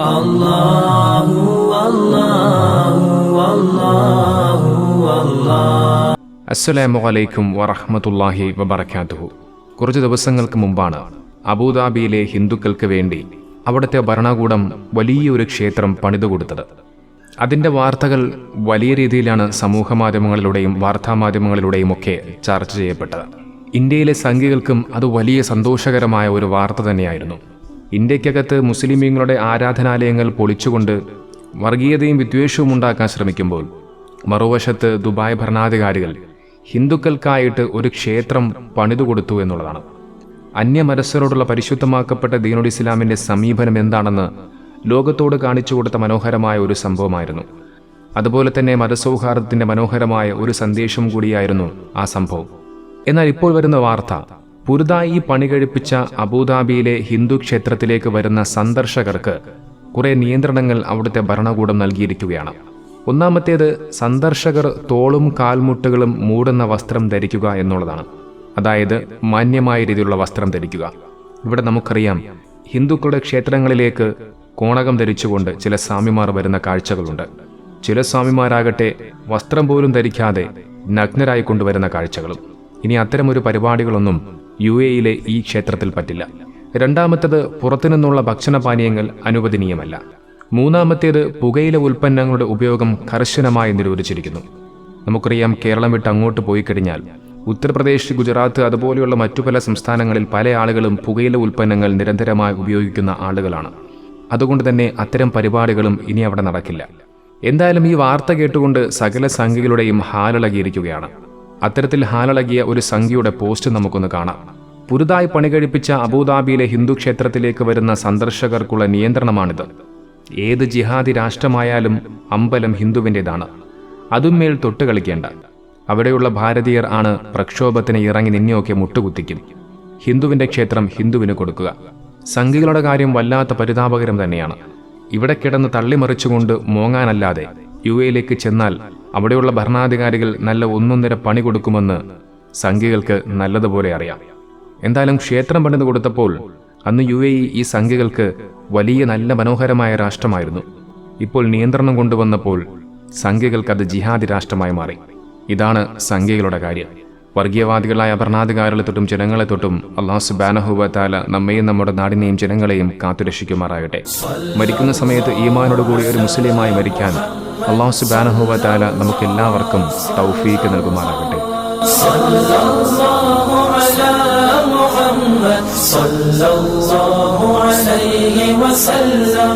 അല്ലാഹു അല്ലാഹു അല്ലാഹു അല്ലാഹു അസ്സലാമു അലൈക്കും വറഹ്മത്തുള്ളാഹി വബറകാതുഹു കുറച്ച് ദിവസങ്ങൾക്ക് മുമ്പാണ് അബുദാബിയിലെ ഹിന്ദുക്കൾക്ക് വേണ്ടി അവിടുത്തെ ഭരണകൂടം വലിയൊരു ക്ഷേത്രം പണിതു കൊടുത്തത് അതിന്റെ വാർത്തകൾ വലിയ രീതിയിലാണ് സമൂഹ മാധ്യമങ്ങളിലൂടെയും വാർത്താമാധ്യമങ്ങളിലൂടെയും ഒക്കെ ചർച്ച ചെയ്യപ്പെട്ടത്. ഇന്ത്യയിലെ സംഖ്യകൾക്കും അത് വലിയ സന്തോഷകരമായ ഒരു വാർത്ത തന്നെയായിരുന്നു. ഇന്ത്യക്കകത്ത് മുസ്ലിമീങ്ങളുടെ ആരാധനാലയങ്ങൾ പൊളിച്ചുകൊണ്ട് വർഗീയതയും വിദ്വേഷവും ഉണ്ടാക്കാൻ ശ്രമിക്കുമ്പോൾ മറുവശത്ത് ദുബായ് ഭരണാധികാരികൾ ഹിന്ദുക്കൾക്കായിട്ട് ഒരു ക്ഷേത്രം പണിതുകൊടുത്തു എന്നുള്ളതാണ്. അന്യമനസ്സരോടുള്ള പരിശുദ്ധമാക്കപ്പെട്ട ദീനുൽ ഇസ്ലാമിന്റെ സമീപനം എന്താണെന്ന് ലോകത്തോട് കാണിച്ചു കൊടുത്ത മനോഹരമായ ഒരു സംഭവമായിരുന്നു. അതുപോലെ തന്നെ മതസൗഹാർദ്ദത്തിന്റെ മനോഹരമായ ഒരു സന്ദേശം കൂടിയായിരുന്നു ആ സംഭവം. എന്നാൽ ഇപ്പോൾ വരുന്ന വാർത്ത പുതുതായി പണി കഴിപ്പിച്ച അബുദാബിയിലെ ഹിന്ദു ക്ഷേത്രത്തിലേക്ക് വരുന്ന സന്ദർശകർക്ക് കുറെ നിയന്ത്രണങ്ങൾ അവിടുത്തെ ഭരണകൂടം നൽകിയിരിക്കുകയാണ്. ഒന്നാമത്തേത് സന്ദർശകർ തോളും കാൽമുട്ടുകളും മൂടുന്ന വസ്ത്രം ധരിക്കുക എന്നുള്ളതാണ്. അതായത് മാന്യമായ രീതിയിലുള്ള വസ്ത്രം ധരിക്കുക. ഇവിടെ നമുക്കറിയാം ഹിന്ദുക്കളുടെ ക്ഷേത്രങ്ങളിലേക്ക് കോണകം ധരിച്ചുകൊണ്ട് ചില സ്വാമിമാർ വരുന്ന കാഴ്ചകളുണ്ട്. ചില സ്വാമിമാരാകട്ടെ വസ്ത്രം പോലും ധരിക്കാതെ നഗ്നരായി കൊണ്ടുവരുന്ന കാഴ്ചകളും. ഇനി അത്തരമൊരു പരിപാടികളൊന്നും യു എയിലെ ഈ ക്ഷേത്രത്തിൽ പറ്റില്ല. രണ്ടാമത്തേത് പുറത്തുനിന്നുള്ള ഭക്ഷണപാനീയങ്ങൾ അനുവദനീയമല്ല. മൂന്നാമത്തേത് പുകയില ഉൽപ്പന്നങ്ങളുടെ ഉപയോഗം കർശനമായി നിരോധിച്ചിരിക്കുന്നു. നമുക്കറിയാം കേരളം വിട്ട് അങ്ങോട്ട് പോയി കഴിഞ്ഞാൽ ഉത്തർപ്രദേശ് ഗുജറാത്ത് അതുപോലെയുള്ള മറ്റു പല സംസ്ഥാനങ്ങളിൽ പല ആളുകളും പുകയില ഉൽപ്പന്നങ്ങൾ നിരന്തരമായി ഉപയോഗിക്കുന്ന ആളുകളാണ്. അതുകൊണ്ട് തന്നെ അത്തരം പരിപാടികളും ഇനി അവിടെ നടക്കില്ല. എന്തായാലും ഈ വാർത്ത കേട്ടുകൊണ്ട് സകല സംഖ്യകളുടെയും ഹാലിളകിയിരിക്കുകയാണ്. അത്തരത്തിൽ ഹാലളകിയ ഒരു സംഖ്യയുടെ പോസ്റ്റ് നമുക്കൊന്ന് കാണാം. പുതുതായി പണി കഴിപ്പിച്ച അബുദാബിയിലെ ഹിന്ദു ക്ഷേത്രത്തിലേക്ക് വരുന്ന സന്ദർശകർക്കുള്ള നിയന്ത്രണമാണിത്. ഏത് ജിഹാദി രാഷ്ട്രമായാലും അമ്പലം ഹിന്ദുവിന്റെതാണ്. അതുമേൽ തൊട്ട് കളിക്കേണ്ട. അവിടെയുള്ള ഭാരതീയർ ആണ് പ്രക്ഷോഭത്തിന് ഇറങ്ങി നിന്നെയൊക്കെ മുട്ടുകുത്തിക്കും. ഹിന്ദുവിന്റെ ക്ഷേത്രം ഹിന്ദുവിന് കൊടുക്കുക. സംഘികളുടെ കാര്യം വല്ലാത്ത പരിതാപകരം തന്നെയാണ്. ഇവിടെ കിടന്ന് തള്ളിമറിച്ചുകൊണ്ട് മോങ്ങാനല്ലാതെ യു എയിലേക്ക് ചെന്നാൽ അവിടെയുള്ള ഭരണാധികാരികൾ നല്ല ഒന്നൊന്നര പണി കൊടുക്കുമെന്ന് സംഖ്യകൾക്ക് നല്ലതുപോലെ അറിയാം. എന്തായാലും ക്ഷേത്രം പണിത് കൊടുത്തപ്പോൾ അന്ന് യു എ ഈ സംഖ്യകൾക്ക് വലിയ നല്ല മനോഹരമായ രാഷ്ട്രമായിരുന്നു. ഇപ്പോൾ നിയന്ത്രണം കൊണ്ടുവന്നപ്പോൾ സംഖ്യകൾക്ക് അത് ജിഹാദി രാഷ്ട്രമായി മാറി. ഇതാണ് സംഖ്യകളുടെ കാര്യം. വർഗീയവാദികളായ ഭരണാധികാരികളെ തൊട്ടും ജനങ്ങളെ തൊട്ടും അള്ളാഹു സുബാനഹുബത്താല നമ്മയും നമ്മുടെ നാടിനെയും ജനങ്ങളെയും കാത്തുരക്ഷിക്കുമാറാകട്ടെ മരിക്കുന്ന സമയത്ത് ഈമാനോടുകൂടി ഒരു മുസ്ലിമായി മരിക്കാൻ അള്ളാഹു സുബാനഹുബത്താല നമുക്ക് എല്ലാവർക്കും തൗഫീക്ക് നൽകുമാറാകട്ടെ صلى الله على محمد صلى الله عليه وسلم